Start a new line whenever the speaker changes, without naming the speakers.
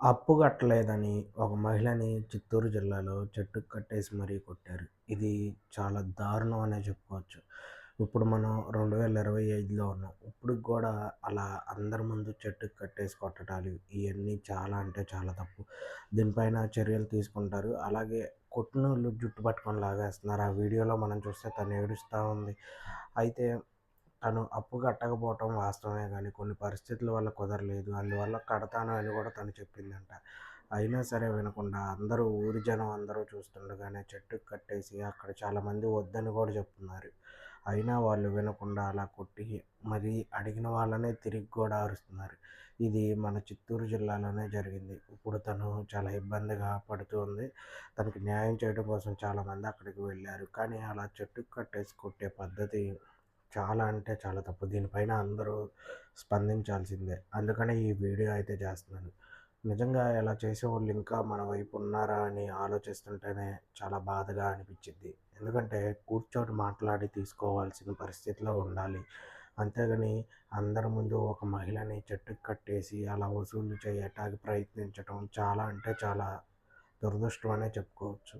అప్పు కట్టలేదని ఒక మహిళని చిత్తూరు జిల్లాలో చెట్టుకు కట్టేసి మరీ కొట్టారు. ఇది చాలా దారుణం అనే చెప్పుకోవచ్చు. ఇప్పుడు మనం 2025లో ఉన్నాం. ఇప్పుడు కూడా అలా అందరి ముందు చెట్టుకు కట్టేసి కొట్టడాలు ఇవన్నీ చాలా అంటే చాలా తప్పు. దీనిపైన చర్యలు తీసుకుంటారు. అలాగే కొట్టినోళ్ళు జుట్టు పట్టుకొని లాగేస్తున్నారు. ఆ వీడియోలో మనం చూస్తే తను ఏడుస్తూ ఉంది. అయితే తను అప్పు కట్టకపోవటం వాస్తవమే కానీ కొన్ని పరిస్థితుల వల్ల కుదరలేదు. అందువల్ల కడతాను అని కూడా తను చెప్పిందంట. అయినా సరే వినకుండా అందరూ ఊరి జనం అందరూ చూస్తుండగానే చెట్టుకు కట్టేసి అక్కడ చాలామంది వద్దని కూడా చెప్తున్నారు. అయినా వాళ్ళు వినకుండా అలా కొట్టి మరీ అడిగిన వాళ్ళనే తిరిగి కూడా అరుస్తున్నారు. ఇది మన చిత్తూరు జిల్లాలోనే జరిగింది. ఇప్పుడు తను చాలా ఇబ్బందిగా పడుతూ ఉంది. తనకి న్యాయం చేయడం కోసం చాలామంది అక్కడికి వెళ్ళారు కానీ అలా చెట్టుకు కట్టేసి కొట్టే పద్ధతి చాలా అంటే చాలా తప్పు. దీనిపైన అందరూ స్పందించాల్సిందే. అందుకనే ఈ వీడియో అయితే చేస్తున్నాను. నిజంగా ఇలా చేసేవాళ్ళు ఇంకా మన వైపు ఉన్నారా అని ఆలోచిస్తుంటేనే చాలా బాధగా అనిపించింది ఎందుకంటే కూర్చొని మాట్లాడి తీసుకోవాల్సిన పరిస్థితిలో ఉండాలి. అంతేగాని అందరి ముందు ఒక మహిళని చెట్టుకు కట్టేసి అలా వసూలు చేయటానికి ప్రయత్నించటం చాలా అంటే చాలా దురదృష్టం అనే చెప్పుకోవచ్చు.